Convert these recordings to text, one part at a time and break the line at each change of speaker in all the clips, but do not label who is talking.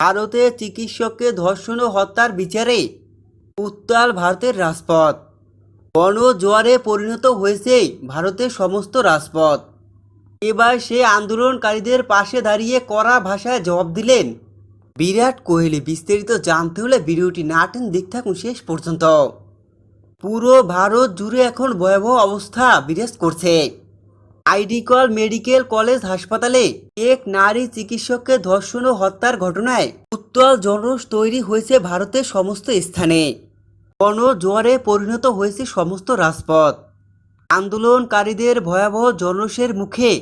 ভারতে চিকিৎসককে ধর্ষণ ও হত্যার বিচারে উত্তাল ভারতের রাজপথ। গণজোয়ারে পরিণত হয়েছে ভারতের সমস্ত রাজপথ। এবার সে আন্দোলনকারীদের পাশে দাঁড়িয়ে কড়া ভাষায় জবাব দিলেন বিরাট কোহলি। বিস্তারিত জানতে হলে ভিডিওটি না টেন দেখতে থাকুন শেষ পর্যন্ত। পুরো ভারত জুড়ে এখন ভয়াবহ অবস্থা বিরাজ করছে। আইডিকল মেডিকেল কলেজ, হাসপাতালে এক নারী চিকিৎসককে ধর্ষণ ও হত্যার ঘটনায় উত্তাল জনরোষ তৈরি হয়েছে ভারতের সমস্ত স্থানে। গণজোয়ারে পরিণত হয়েছে সমস্ত রাজপথ। আন্দোলনকারীদের ভয়াবহ জনরোষের মুখে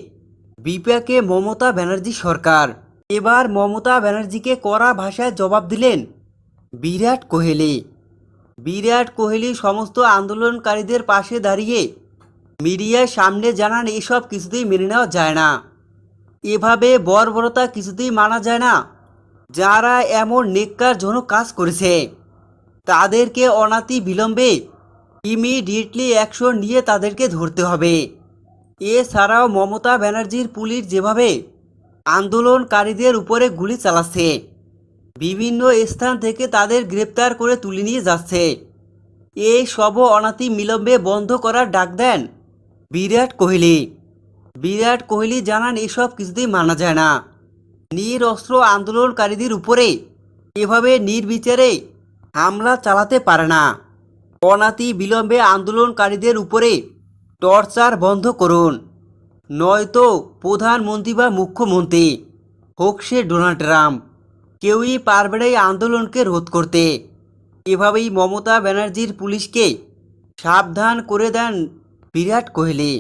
বিপাকে মমতা ব্যানার্জি সরকার। এবার মমতা ব্যানার্জিকে কড়া ভাষায় জবাব দিলেন বিরাট কোহলি। বিরাট কোহলি সমস্ত আন্দোলনকারীদের পাশে দাঁড়িয়ে মিডিয়ার সামনে জানান, এসব কিছুতেই মেনে নেওয়া যায় না। এভাবে বর্বরতা কিছুতেই মানা যায় না। যারা এমন নেককারজনক কাজ করেছে, তাদেরকে অনাতি বিলম্বে ইমিডিয়েটলি অ্যাকশন নিয়ে তাদেরকে ধরতে হবে। এছাড়াও মমতা ব্যানার্জির পুলিশ যেভাবে আন্দোলনকারীদের উপরে গুলি চালাচ্ছে বিভিন্ন স্থান থেকে তাদের গ্রেপ্তার করে তুলে নিয়ে যাচ্ছে। এই সব অনাতি বিলম্বে বন্ধ করার ডাক দেন বিরাট কোহলি। বিরাট কোহলি জানান, এসব কিছুতেই মানা যায় না। নিরস্ত্র আন্দোলনকারীদের উপরে এভাবে নির্বিচারে হামলা চালাতে পারে না। অনাতি বিলম্বে আন্দোলনকারীদের উপরে টর্চার বন্ধ করুন। নয়তো প্রধানমন্ত্রী বা মুখ্যমন্ত্রী হোক সে ডোনাল্ড ট্রাম্প। কেউই পারবে না এই আন্দোলনকে রোধ করতে। এভাবেই মমতা ব্যানার্জির পুলিশকে সাবধান করে দেন বিরাট কোহলি।